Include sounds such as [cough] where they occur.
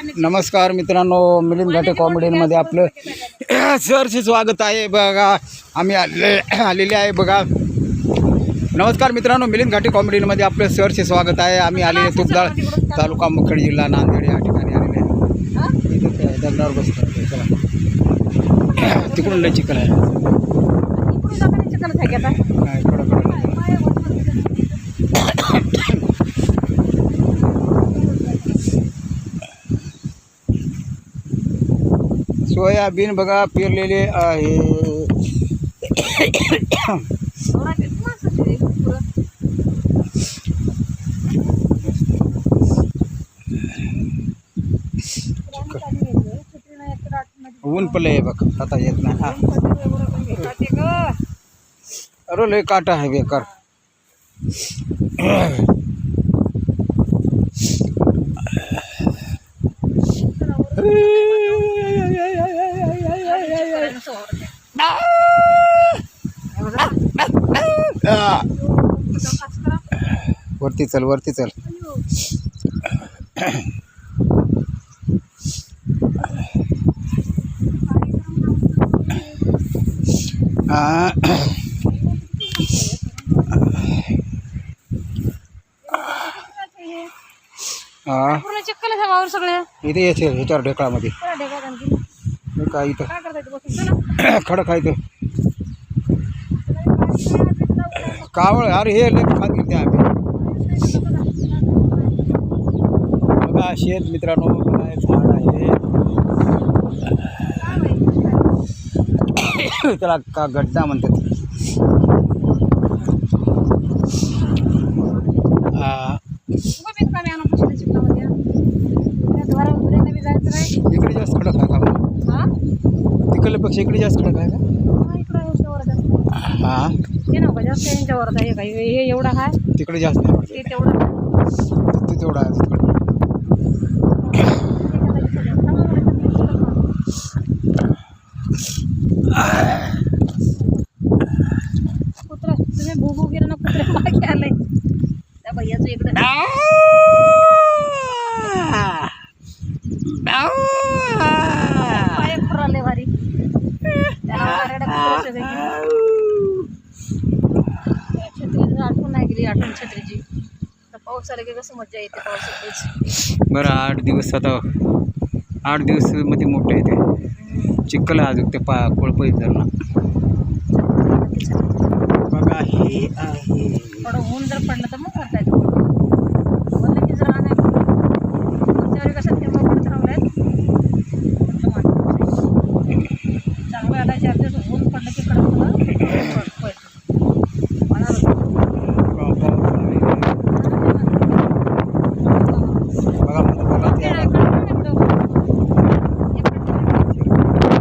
नमस्कार मित्रांनो मिलिंद घाटे कॉमेडीमध्ये आपलं सरचे [clears throat] स्वागत आहे बघा. आम्ही आले आलेले आहे बघा. नमस्कार मित्रांनो मिलिंद घाटे कॉमेडीमध्ये आपलं सरचे स्वागत आहे. आम्ही आलेले तुपदाळ तालुका मुखेड जिल्हा नांदेड या ठिकाणी आलेले आहे. इथं ते दगडावर बसतात. चला. [clears throat] तिकडून लय कडक आहे. सोयाबीन बघा, पेरलेले आहे. ऊन आहे बघ, आता येत नाही, हा. अरे लय काटा आहे बेकार. वरती चल वरती चल. हा. चक्कल सगळ्या इथे येते ह्याच्यावर ढेकळामध्ये काय इथं. खडक आहे इथं कावळ अरे हे लय खात घेते आम्ही. बघा शेत मित्रांनो हे झाड आहे. त्याला का गड्डा म्हणतात. इकडे जास्त खडक आहे का? हा? तिकडल्यापेक्षा इकडे जास्त खडक आहे का? हा, हा ते नव्ह का, जास्त यांच्यावर. हे काय, हे एवढं आहे तिकडे जास्त आहे. ते तेवढं. तिथे तेवढा आहे तिकडे कुत्रा तुम्ही भू भू गेलं ना कुत्रे मागे आलंय त्या भैयाचं इकडं पाय खुराले भारी त्याला वाऱ्याला कुत्र्याचं वेगळं. आला की कसं मजा येते पावसातच. बरं आठ दिवस आता आठ दिवसमध्ये मोठं आहे ते चिखल अजून ते पा कोळपई धरणं बघा हे आहे. थोडं ऊन जर पडलं तर मग करता येतं.